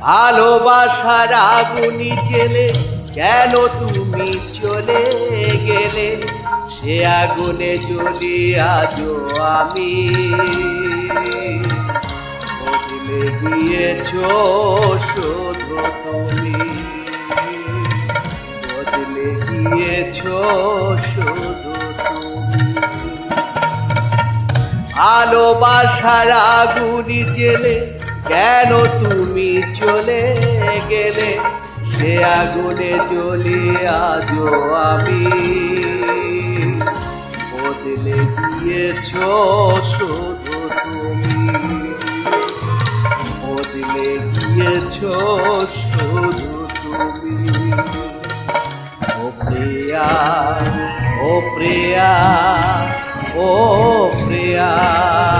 ভালোবাসার আগুনি জেলে কেন তুমি চলে গেলে? সে আগুনে জ্বলি আজও আমি বদলে গিয়েছ শুধু তুমি, বদলে গিয়েছ শুধু তুমি। ভালোবাসার আগুনি জেলে কেন তুমি চলে গেলে? সে আগুনে জ্বলি আজও আমি। বদলে গিয়েছ শুধু তুমি। বদলে গিয়েছ শুধু তুমি। ও প্রিয়া ও প্রিয়া ও প্রিয়া।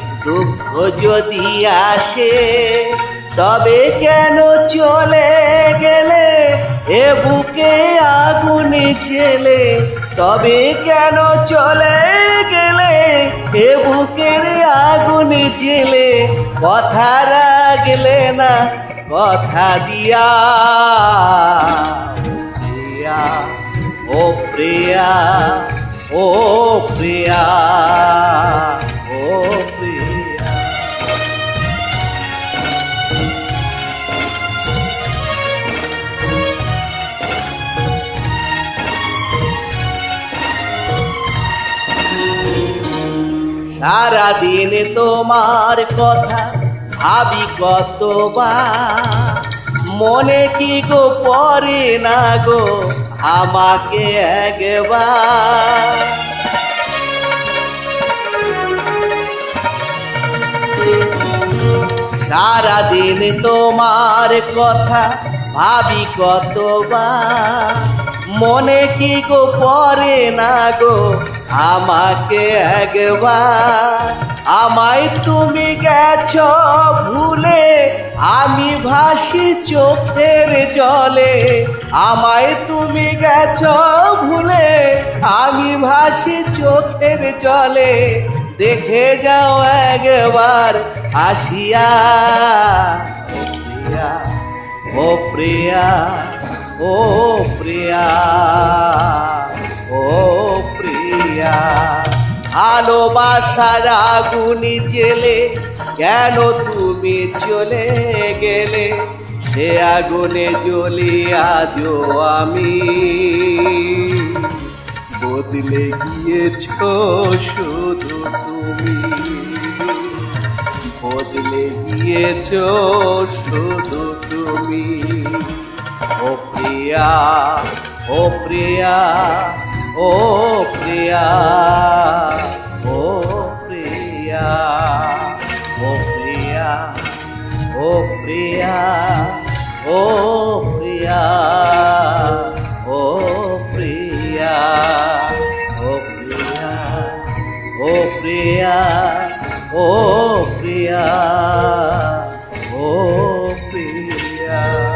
দুঃখ যদি আসে, তবে কেন চলে গেলে? এ বুকে আগুনে ছেলে তবে কেন চলে গেলে? এ বুকের আগুনে জেলে কথা রাগলে না, কথা দিয়া। প্রিয়া, ও প্রিয়া ও প্রিয়া। সারাদিন তোমার কথা ভাবি কতবার। মনে কি গো পরে না গো আমাকে একবার? সারাদিন তোমার কথা ভাবি কতবার? মনে কি গো পরে না গো? আমাকে একবার আমায় তুমি গেছ ভুলে, আমি ভাসি চোখের জলে। আমায় তুমি গেছ ভুলে, আমি ভাসি চোখের জলে। দেখে যাও একবার, আসিয়া, ও প্রিয়া ও প্রিয়া ও প্রিয়া, ভালোবাসার আগুনি জেলে কেন তুমি চলে গেলে? সে আগুনে জ্বলি আজও আমি। বদলে গিয়েছ শুধু তুমি। বদলে গিয়েছ শুধু তুমি। ও প্রিয়া ও প্রিয়া ও প্রিয়া ও প্রিয়া ও প্রিয়া ও প্রিয়া ও প্রিয়া ও প্রিয়া ও প্রিয়া ও প্রিয়া ও প্রিয়া ও প্রিয়া